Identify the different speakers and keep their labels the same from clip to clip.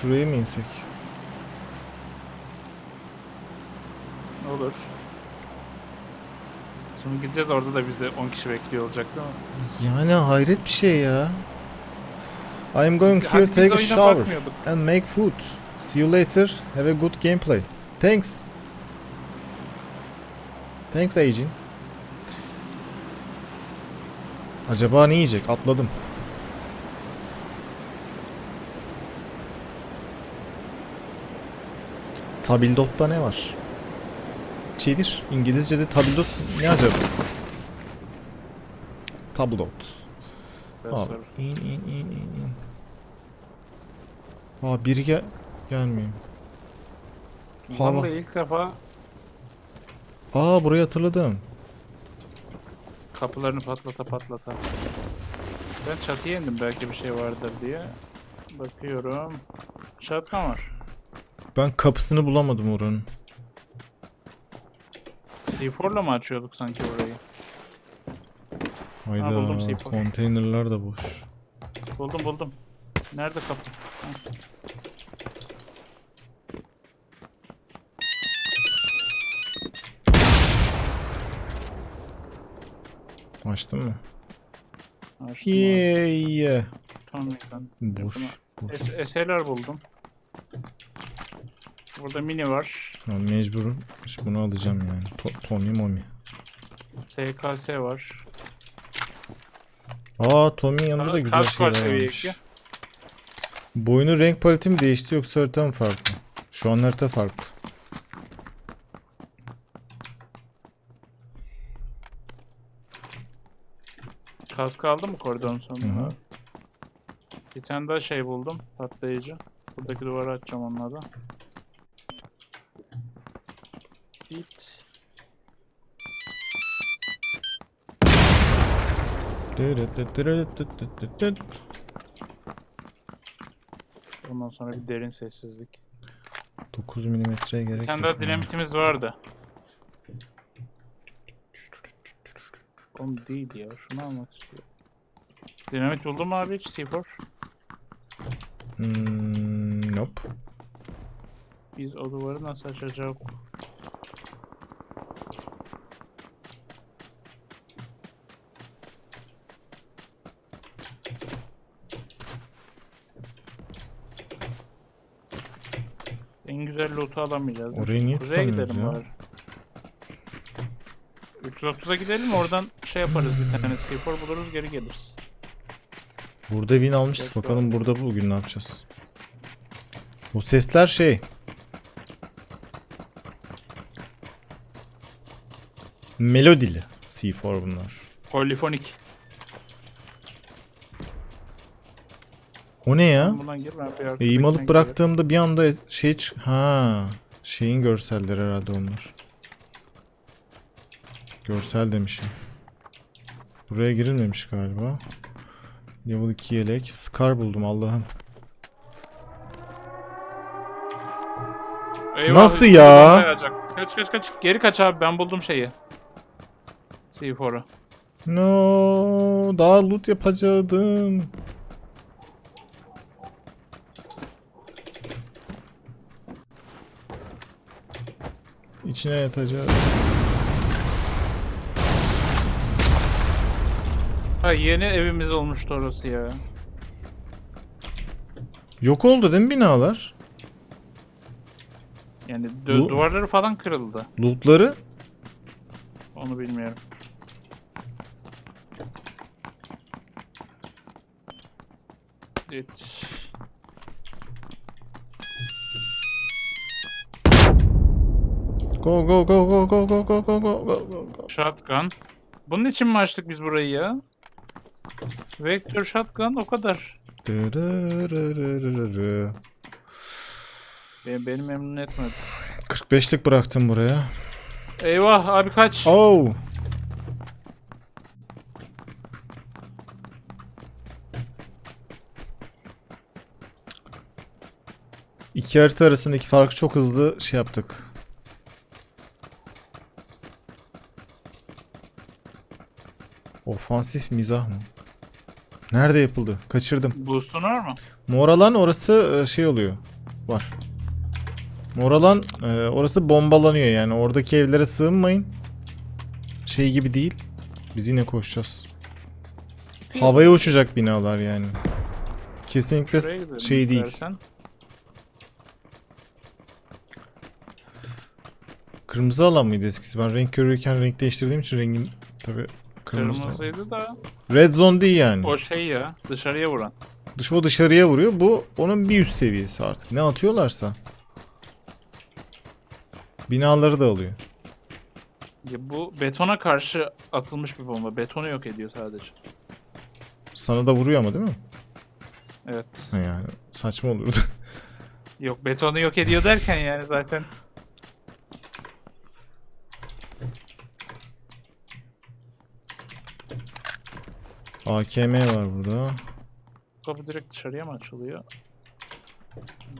Speaker 1: şuraya mı insek?
Speaker 2: Olur. Şimdi gideceğiz orada da bizi 10 kişi bekliyor olacak değil mi?
Speaker 1: Yani hayret bir şey ya. I'm going
Speaker 2: Hadi
Speaker 1: here take a shower and make food. See you later. Have a good gameplay. Thanks. Thanks Agent. Acaba ne yiyecek? Atladım. Tabildot'ta ne var? Çevir. İngilizce'de tabildot ne acaba? Tabildot.
Speaker 2: Biraz
Speaker 1: Abi in in in in. Aa biri gel gelmiyor. Hava.
Speaker 2: Vallahi ilk defa
Speaker 1: Aa burayı hatırladım.
Speaker 2: kapılarını patlata patlata. Ben çatıya indim belki bir şey vardır diye. Bakıyorum. Shotgun var.
Speaker 1: Ben kapısını bulamadım oranın.
Speaker 2: C4'la mı açıyorduk sanki orayı?
Speaker 1: Hayda
Speaker 2: buldum C4.
Speaker 1: konteynerler de boş.
Speaker 2: Buldum buldum. Nerede kapı? Ha.
Speaker 1: Açtın mı?
Speaker 2: Açtım abi.
Speaker 1: Yeah, yeah.
Speaker 2: Tommy
Speaker 1: Boş. Boş.
Speaker 2: Es- buldum. Burada mini var.
Speaker 1: Ben mecburum. İşte bunu alacağım yani. To Tommy Mommy.
Speaker 2: SKS var.
Speaker 1: Aa Tommy'nin yanında da güzel
Speaker 2: var
Speaker 1: şeyler varmış.
Speaker 2: iki.
Speaker 1: Boyunun renk paleti mi değişti yoksa harita mı farklı? Şu an harita farklı.
Speaker 2: Kask aldı mı koridorun
Speaker 1: Hı
Speaker 2: sonunda?
Speaker 1: hı.
Speaker 2: Bir tane daha şey buldum. Patlayıcı. Buradaki duvara atacağım onları. Ondan sonra bir derin sessizlik.
Speaker 1: 9 milimetreye gerek
Speaker 2: Bir tane
Speaker 1: yok
Speaker 2: daha dinamitimiz vardı. Oğlum değil ya. Şunu almak istiyorum. Dinamit buldun mu abi hiç C4?
Speaker 1: Hmm, nope.
Speaker 2: Biz o duvarı nasıl açacağız? En güzel loot'u alamayacağız.
Speaker 1: Orayı niye
Speaker 2: Kuzeye gidelim
Speaker 1: ya?
Speaker 2: bari. 330'a gidelim oradan şey yaparız bir tane C4 buluruz geri geliriz.
Speaker 1: Burada win almıştık.
Speaker 2: Keşke
Speaker 1: Bakalım burada bugün ne yapacağız. Bu sesler şey. Melodili. C4 bunlar.
Speaker 2: Polifonik.
Speaker 1: O ne ya?
Speaker 2: Gir arkadaştan
Speaker 1: Eğim alıp bıraktığımda bir anda şey çık... Ha, şeyin görselleri herhalde onlar. Görsel demişim. Buraya girilmemiş galiba. Level 2 yelek. Scar buldum Allah'ım. Nasıl ya?
Speaker 2: Kaç kaç kaç. Geri kaç abi ben buldum şeyi. C4'u.
Speaker 1: No, daha loot yapacaktım. İçine yatacağız.
Speaker 2: Ha yeni evimiz olmuştu orası ya.
Speaker 1: Yok oldu değil mi binalar?
Speaker 2: Yani
Speaker 1: Bu-
Speaker 2: duvarları falan kırıldı.
Speaker 1: Lootları?
Speaker 2: Onu bilmiyorum. Evet.
Speaker 1: Go go go go go go go go go go go go.
Speaker 2: Shotgun. Bunun için mi açtık biz burayı ya? Vektör shotgun o kadar.
Speaker 1: Dırırırırırırı.
Speaker 2: Beni memnun etmedi.
Speaker 1: 45'lik bıraktım buraya.
Speaker 2: Eyvah abi kaç.
Speaker 1: Oh. İki harita arasındaki farkı çok hızlı şey yaptık. Ofansif mizah mı? Nerede yapıldı? Kaçırdım.
Speaker 2: Boost'un var mı?
Speaker 1: Moralan orası e, şey oluyor. Var. Moralan e, orası bombalanıyor yani. Oradaki evlere sığınmayın. Şey gibi değil. Biz yine koşacağız. Havaya uçacak binalar yani. Kesinlikle şey değil.
Speaker 2: istersen.
Speaker 1: Kırmızı alan mıydı eskisi? Ben renk körüyken renk değiştirdiğim için rengin tabi kırmızı.
Speaker 2: Kırmızıydı da
Speaker 1: Red zone değil yani.
Speaker 2: o şey ya dışarıya vuran.
Speaker 1: Dış o dışarıya vuruyor. Bu onun bir üst seviyesi artık. Ne atıyorlarsa. Binaları da alıyor.
Speaker 2: Ya bu betona karşı atılmış bir bomba. Betonu yok ediyor sadece.
Speaker 1: Sana da vuruyor ama değil mi?
Speaker 2: Evet.
Speaker 1: Ha Yani saçma olurdu.
Speaker 2: Yok betonu yok ediyor derken yani zaten
Speaker 1: AKM var burada.
Speaker 2: kapı direkt dışarıya mı açılıyor?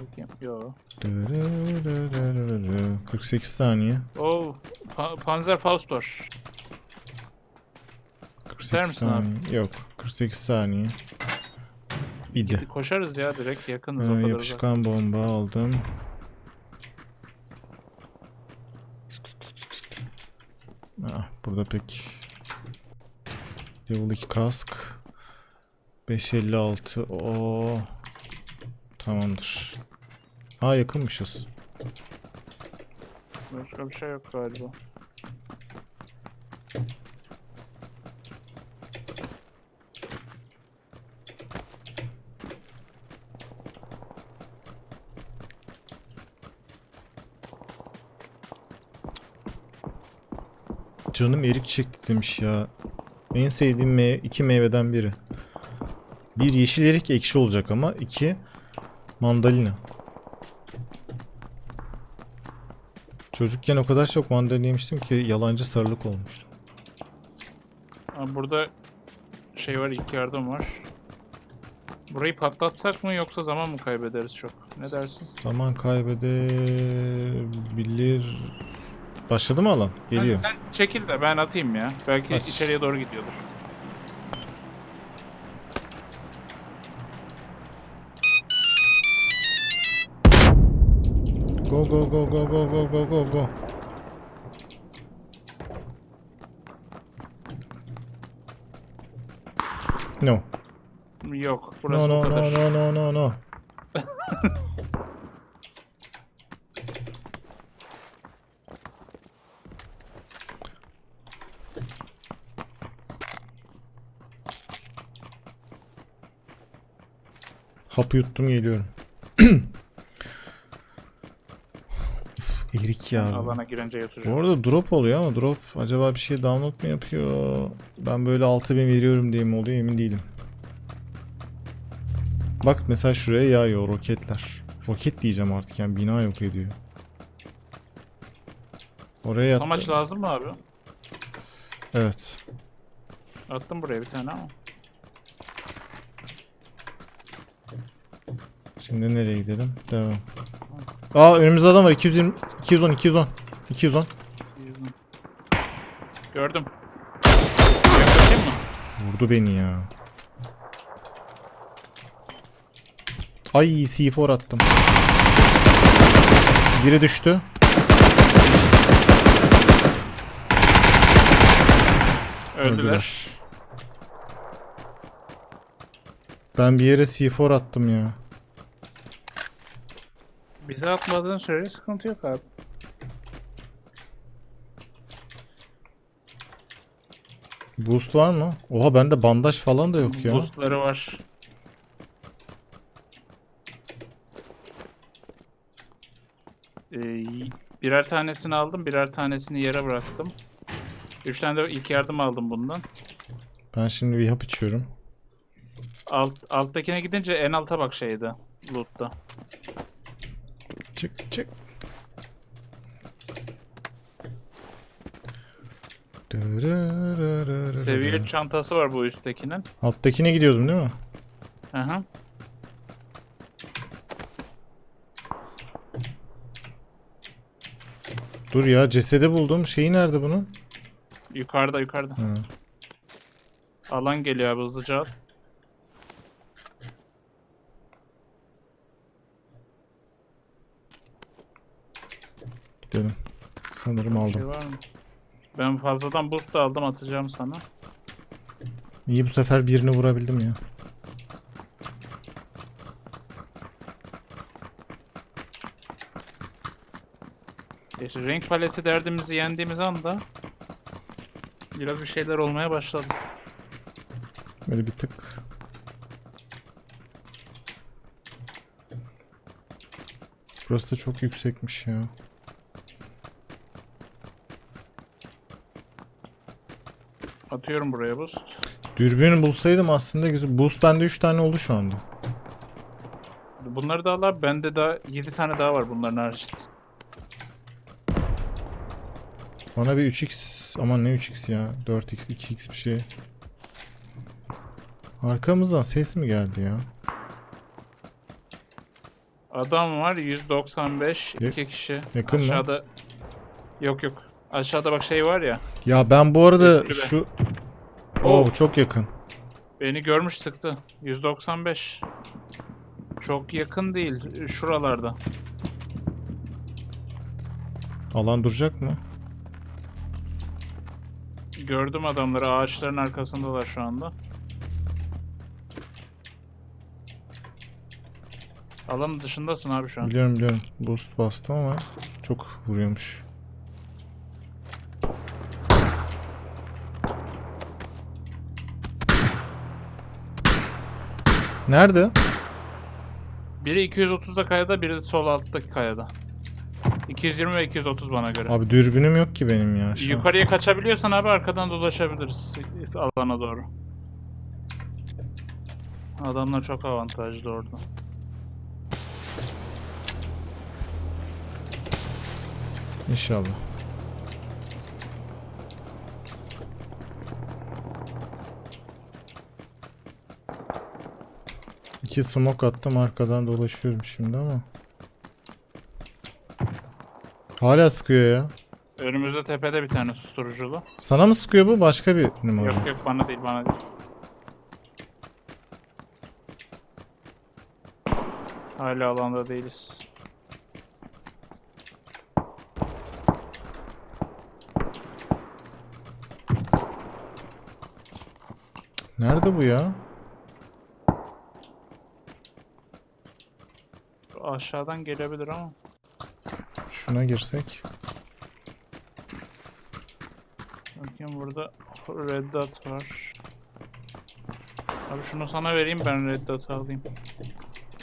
Speaker 2: Bakayım. Yo.
Speaker 1: 48 saniye.
Speaker 2: Oh, Pa- Panzer Faust var.
Speaker 1: 48
Speaker 2: misin abi?
Speaker 1: saniye. Yok. 48 saniye. İdi.
Speaker 2: Koşarız ya direkt yakınız o
Speaker 1: Ee,
Speaker 2: kadar. uzak.
Speaker 1: yapışkan bomba aldım. Ah, burada pek Level 2 kask 556 o Tamamdır. Ha yakınmışız.
Speaker 2: Başka bir şey yok galiba.
Speaker 1: Canım erik çekti demiş ya. En sevdiğim me iki meyveden biri. Bir yeşil erik ekşi olacak ama iki mandalina. Çocukken o kadar çok mandalina yemiştim ki yalancı sarılık olmuştu.
Speaker 2: Burada şey var ilk yardım var. Burayı patlatsak mı yoksa zaman mı kaybederiz çok? Ne dersin?
Speaker 1: Zaman kaybedebilir. Başladı mı alan? Geliyor.
Speaker 2: Sen çekil de ben atayım ya. Belki
Speaker 1: At.
Speaker 2: içeriye doğru gidiyordur.
Speaker 1: Go go go go go go go go go. No.
Speaker 2: Yok.
Speaker 1: No
Speaker 2: Burası
Speaker 1: no
Speaker 2: o kadar.
Speaker 1: no no no no no. Hapı yuttum geliyorum. Uf, erik ya. bu.
Speaker 2: Alana girince
Speaker 1: Bu
Speaker 2: yatacağım.
Speaker 1: arada drop oluyor ama drop acaba bir şey download mu yapıyor? Ben böyle 6000 veriyorum diye mi oluyor emin değilim. Bak mesela şuraya yağıyor roketler. Roket diyeceğim artık yani bina yok ediyor. Oraya yattı.
Speaker 2: Amaç lazım mı abi?
Speaker 1: Evet.
Speaker 2: Attım buraya bir tane ama.
Speaker 1: Şimdi nereye gidelim? Devam. Aa önümüzde adam var 220 210 210 210.
Speaker 2: Gördüm. Yaklaşayım mı?
Speaker 1: Vurdu beni ya. Ay C4 attım. Biri düştü.
Speaker 2: Öldüler.
Speaker 1: Ben bir yere C4 attım ya.
Speaker 2: Bize atmadığın sürece sıkıntı yok abi.
Speaker 1: Boost var mı? Oha bende bandaj falan da yok ya.
Speaker 2: Boostları var. Ee, birer tanesini aldım, birer tanesini yere bıraktım. Üç tane de ilk yardım aldım bundan.
Speaker 1: Ben şimdi bir hap içiyorum.
Speaker 2: Alt, alttakine gidince en alta bak şeyde. Loot'ta.
Speaker 1: Çık çık.
Speaker 2: Seviye çantası var bu üsttekinin.
Speaker 1: Alttakine gidiyordum değil mi?
Speaker 2: Hı hı.
Speaker 1: Dur ya cesedi buldum. Şeyi nerede bunun?
Speaker 2: Yukarıda yukarıda.
Speaker 1: Ha.
Speaker 2: Alan geliyor abi hızlıca.
Speaker 1: gidelim. Sanırım
Speaker 2: Bir
Speaker 1: aldım.
Speaker 2: şey var mı? Ben fazladan boost da aldım atacağım sana.
Speaker 1: İyi bu sefer birini vurabildim ya.
Speaker 2: İşte renk paleti derdimizi yendiğimiz anda biraz bir şeyler olmaya başladı.
Speaker 1: Böyle bir tık. Burası da çok yüksekmiş ya.
Speaker 2: Atıyorum buraya boost.
Speaker 1: Dürbün bulsaydım aslında güzel. Boost bende 3 tane oldu şu anda.
Speaker 2: Bunları da al abi. Bende daha 7 tane daha var bunların haricinde.
Speaker 1: Bana bir 3x aman ne 3x ya 4x 2x bir şey. Arkamızdan ses mi geldi ya?
Speaker 2: Adam var 195
Speaker 1: Ya-
Speaker 2: iki kişi.
Speaker 1: yakın mı?
Speaker 2: Aşağıda Yok yok. Aşağıda bak şey var ya.
Speaker 1: Ya ben bu arada şu
Speaker 2: Oh.
Speaker 1: Çok yakın.
Speaker 2: Beni görmüş sıktı. 195. Çok yakın değil. Şuralarda.
Speaker 1: Alan duracak mı?
Speaker 2: Gördüm adamları. Ağaçların arkasındalar şu anda. Alanın dışındasın abi şu an.
Speaker 1: Biliyorum biliyorum. Boost bastım ama çok vuruyormuş. Nerede?
Speaker 2: Biri 230'da kayada, biri sol alttaki kayada. 220 ve 230 bana göre.
Speaker 1: Abi dürbünüm yok ki benim ya. şans.
Speaker 2: Yukarıya kaçabiliyorsan abi arkadan dolaşabiliriz alana doğru. Adamlar çok avantajlı orada.
Speaker 1: İnşallah. İki smoke attım arkadan dolaşıyorum şimdi ama. Hala sıkıyor ya.
Speaker 2: Önümüzde tepede bir tane susturuculu.
Speaker 1: Sana mı sıkıyor bu? Başka bir numara.
Speaker 2: Yok yok bana değil bana değil. Hala alanda değiliz.
Speaker 1: Nerede bu ya?
Speaker 2: Aşağıdan gelebilir ama.
Speaker 1: Şuna girsek.
Speaker 2: Bakayım burada red dot var. Abi şunu sana vereyim ben red dot alayım.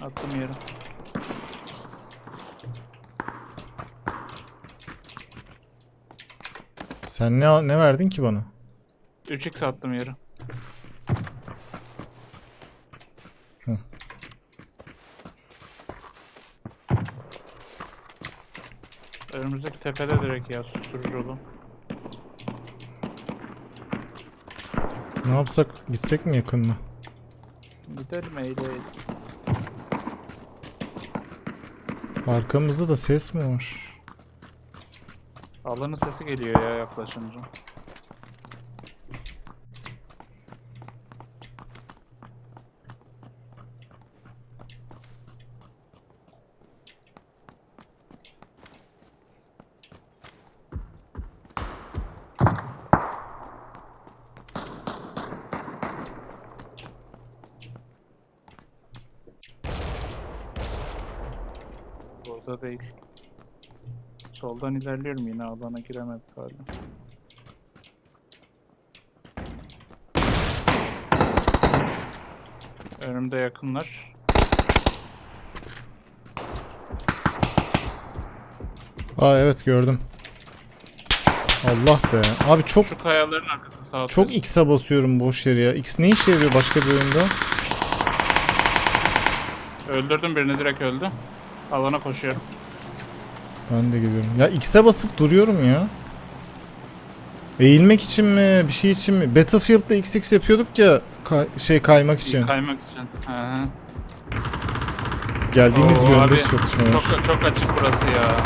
Speaker 2: Attım yere.
Speaker 1: Sen ne ne verdin ki bana?
Speaker 2: 3x attım yere.
Speaker 1: Hı.
Speaker 2: Önümüzdeki tepede direkt ya susturuculu.
Speaker 1: Ne yapsak? Gitsek mi yakınına?
Speaker 2: Gidelim eğleyelim.
Speaker 1: Arkamızda da ses mi var?
Speaker 2: Alanın sesi geliyor ya yaklaşınca. Burada değil. Soldan ilerliyorum yine alana giremedik hala. Önümde yakınlar.
Speaker 1: Aa evet gördüm. Allah be. Abi çok
Speaker 2: Şu kayaların arkası sağ
Speaker 1: çok. X'e basıyorum boş yere ya. X ne işe yarıyor başka bir oyunda?
Speaker 2: Öldürdüm birini direkt öldü. Alana koşuyorum.
Speaker 1: Ben de geliyorum. Ya X'e basıp duruyorum ya. Eğilmek için mi? Bir şey için mi? Battlefield'da XX yapıyorduk ya kay- şey kaymak için.
Speaker 2: Kaymak için. Hı hı.
Speaker 1: Geldiğimiz
Speaker 2: Oo,
Speaker 1: yönde
Speaker 2: abi,
Speaker 1: çatışma var.
Speaker 2: Çok çok açık burası ya.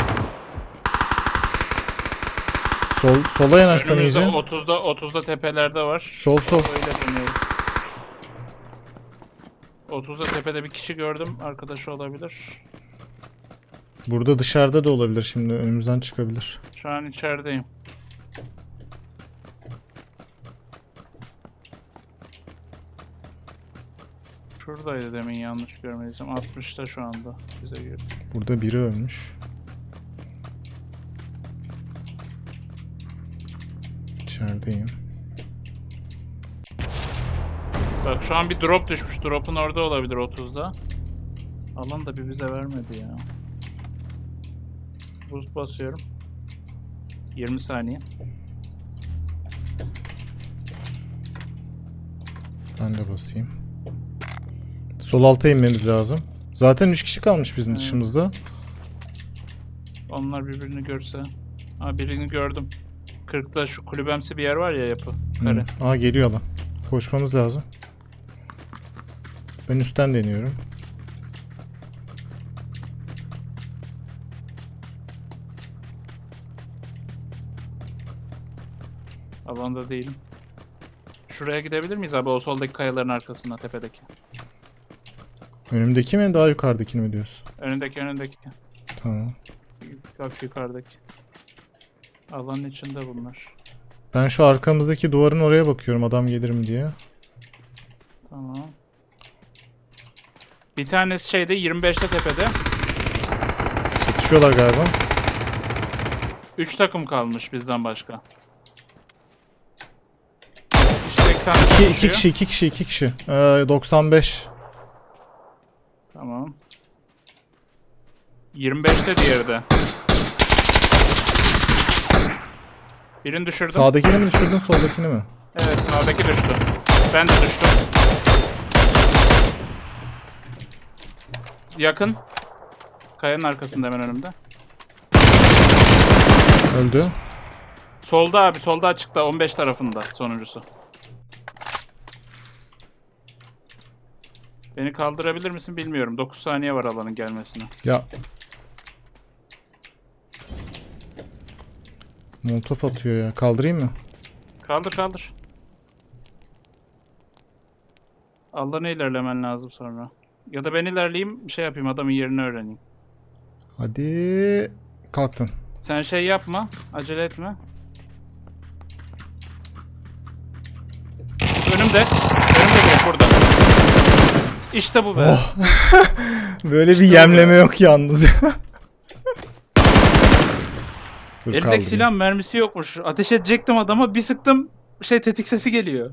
Speaker 1: Sol sola yanaşsan
Speaker 2: Önümüzde
Speaker 1: iyice.
Speaker 2: 30'da 30'da tepelerde var.
Speaker 1: Sol sol.
Speaker 2: Öyle dönüyorum. 30'da tepede bir kişi gördüm. Arkadaşı olabilir.
Speaker 1: Burada dışarıda da olabilir şimdi önümüzden çıkabilir.
Speaker 2: Şu an içerideyim. Şuradaydı demin yanlış görmediysem. 60'ta şu anda bize girdi.
Speaker 1: Burada biri ölmüş. İçerideyim.
Speaker 2: Bak şu an bir drop düşmüş. Drop'un orada olabilir 30'da. Alan da bir bize vermedi ya. Boost basıyorum. 20 saniye.
Speaker 1: Ben de basayım. Sol alta inmemiz lazım. Zaten 3 kişi kalmış bizim
Speaker 2: Evet.
Speaker 1: dışımızda.
Speaker 2: Onlar birbirini görse. Ha birini gördüm. 40'ta şu kulübemsi bir yer var ya yapı. Kare.
Speaker 1: Hı. Aa geliyor adam. Koşmamız lazım. Ben üstten deniyorum.
Speaker 2: Alanda değilim. Şuraya gidebilir miyiz abi? O soldaki kayaların arkasına tepedeki.
Speaker 1: Önümdeki mi daha yukarıdakini mi diyorsun?
Speaker 2: Önündeki önündeki.
Speaker 1: Tamam.
Speaker 2: Hafif yukarıdaki. Alanın içinde bunlar.
Speaker 1: Ben şu arkamızdaki duvarın oraya bakıyorum adam gelir mi diye.
Speaker 2: Tamam. Bir tanesi şeyde 25'te tepede.
Speaker 1: Çatışıyorlar galiba.
Speaker 2: 3 takım kalmış bizden başka. 80
Speaker 1: 2, iki kişi, iki kişi, iki kişi. Ee, 95.
Speaker 2: Tamam. 25'te diğeri de. Birini düşürdüm.
Speaker 1: Sağdakini mi düşürdün, soldakini mi?
Speaker 2: Evet sağdaki düştü. Ben de düştüm. Yakın. Kayanın arkasında hemen önümde.
Speaker 1: Öldü.
Speaker 2: Solda abi solda açıkta 15 tarafında sonuncusu. Beni kaldırabilir misin bilmiyorum. 9 saniye var alanın gelmesine.
Speaker 1: Ya. Molotof atıyor ya. Kaldırayım mı?
Speaker 2: Kaldır kaldır. Allah'ına ilerlemen lazım sonra. Ya da ben ilerleyeyim şey yapayım adamın yerini öğreneyim.
Speaker 1: Hadi. Kalktın.
Speaker 2: Sen şey yapma. Acele etme. Önümde. İşte bu be.
Speaker 1: Oh. Böyle bir yemleme yok yalnız. Dur,
Speaker 2: Elimdeki silah mermisi yokmuş. Ateş edecektim adama bir sıktım şey tetik sesi geliyor.